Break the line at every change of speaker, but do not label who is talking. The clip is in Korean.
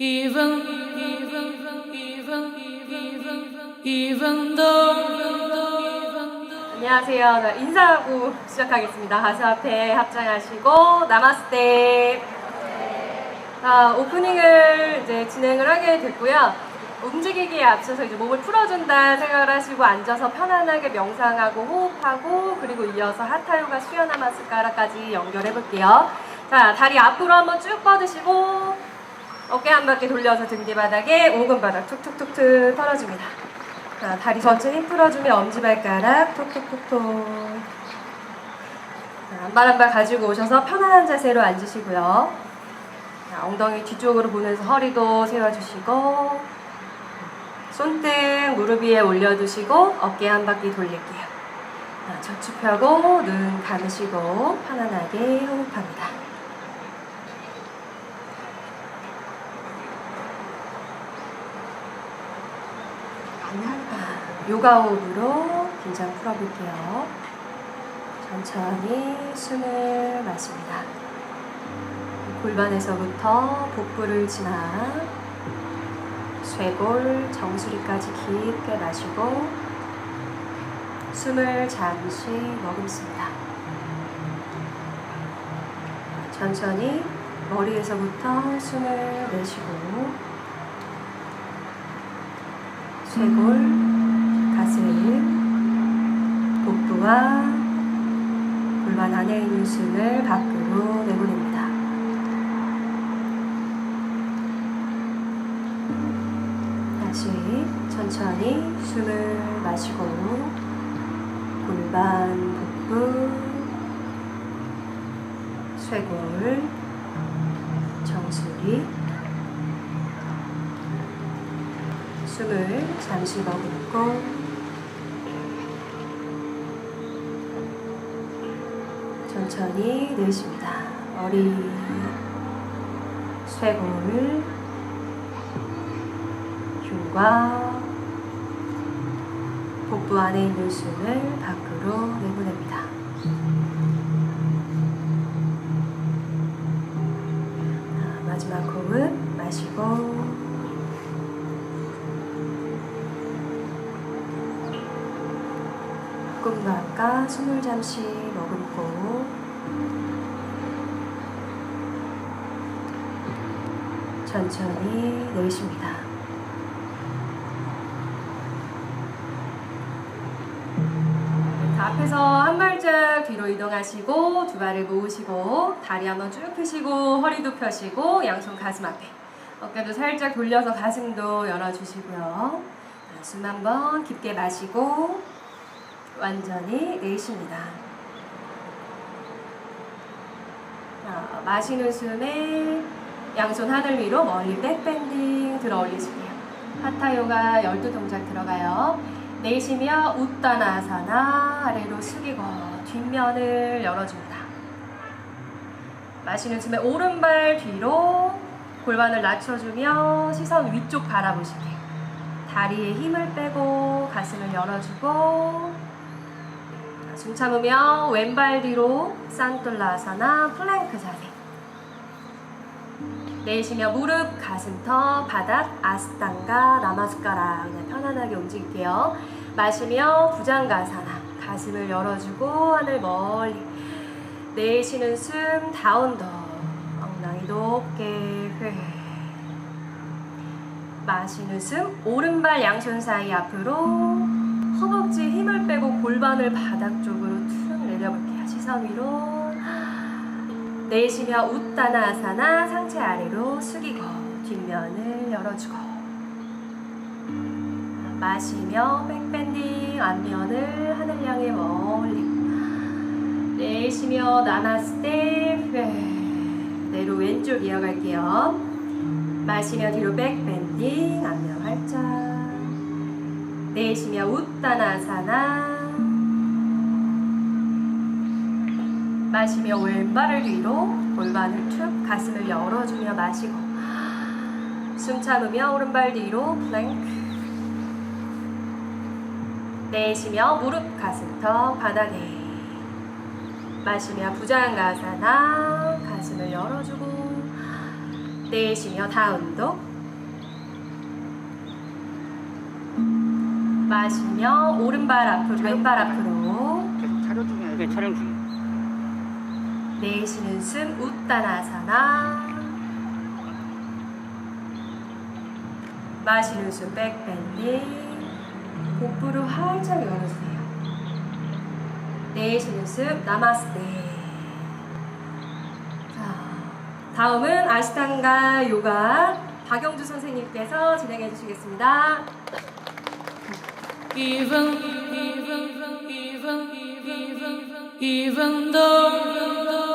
even even even even even though
안녕하세요. 자, 인사하고 시작하겠습니다. 가수 앞에 합장하시고 나마스테. 자, 오프닝을 이제 진행을 하게 됐고요. 움직이기에 앞서서 이제 몸을 풀어준다 생각을 하시고 앉아서 편안하게 명상하고 호흡하고 그리고 이어서 하타요가 수요나마스카라까지 연결해 볼게요. 자, 다리 앞으로 한번 쭉 뻗으시고 어깨 한 바퀴 돌려서 등 뒤 바닥에 오금바닥 툭툭툭툭 털어줍니다. 자, 다리 전체 힘 풀어주며 엄지발가락 톡톡톡톡. 자, 한발 한 발 가지고 오셔서 편안한 자세로 앉으시고요. 자, 엉덩이 뒤쪽으로 보면서 허리도 세워주시고 손등 무릎 위에 올려두시고 어깨 한 바퀴 돌릴게요. 자, 펴고 눈 감으시고 편안하게 호흡합니다. 아, 요가 호흡으로 긴장 풀어볼게요. 천천히 숨을 마십니다. 골반에서부터 복부를 지나 쇄골, 정수리까지 깊게 마시고 숨을 잠시 머금습니다. 천천히 머리에서부터 숨을 내쉬고 쇄골, 가슴, 복부와 골반 안에 있는 숨을 밖으로 내보냅니다. 다시 천천히 숨을 마시고 골반, 복부, 쇄골, 정수리 숨을 잠시 머금고 천천히 내쉽니다. 머리, 쇄골, 흉과 복부 안에 있는 숨을 밖으로 꿈과 아까 숨을 잠시 머금고 천천히 내쉽니다. 자, 앞에서 한 발짝 뒤로 이동하시고 두 발을 모으시고 다리 한번 쭉 펴시고 허리도 펴시고 양손 가슴 앞에 어깨도 살짝 돌려서 가슴도 열어주시고요. 자, 숨 한번 깊게 마시고 완전히 내쉽니다. 자, 마시는 숨에 양손 하늘 위로 멀리 백밴딩 들어 올리시고요. 하타요가 12동작 들어가요. 내쉬며 웃다나사나 아래로 숙이고 뒷면을 열어줍니다. 마시는 숨에 오른발 뒤로 골반을 낮춰주며 시선 위쪽 바라보실게요. 다리에 힘을 빼고 가슴을 열어주고 자, 숨 참으며 왼발 뒤로 산톨라사나 플랭크 자세 내쉬며 무릎, 가슴터, 바닥, 아스탄가, 나마스카라 그냥 편안하게 움직일게요. 마시며 부장가사나 가슴을 열어주고 하늘 멀리 내쉬는 숨 다운더 엉덩이 높게 회 마시는 숨 오른발 양손 사이 앞으로 허벅지 힘을 빼고 골반을 바닥 쪽으로 툭 내려볼게요. 시선 위로. 내쉬며 웃다나사나 상체 아래로 숙이고 뒷면을 열어주고. 마시며 백밴딩 앞면을 하늘 향해 멀리 내쉬며 나마스테 내로 왼쪽 이어갈게요. 마시며 뒤로 백밴딩 앞면 활짝 내쉬며 웃다나사나. 마시며 왼발을 뒤로 골반을 툭 가슴을 열어주며 마시고 숨 참으며 오른발 뒤로 플랭크. 내쉬며 무릎 가슴터 바닥에. 마시며 부장가사나 가슴을 열어주고 내쉬며 다운독 마시며 오른발 앞으로 왼발 앞으로.
계속 촬영 중이야.
네, 촬영 중이에요.
내쉬는 숨 웃다나사나. 마시는 숨 백밴딩 복부를 활짝 열어주세요. 내쉬는 숨 나마스테. 자 다음은 아시탄가 요가 박영주 선생님께서 진행해 주시겠습니다
Even, even, even, even, even though,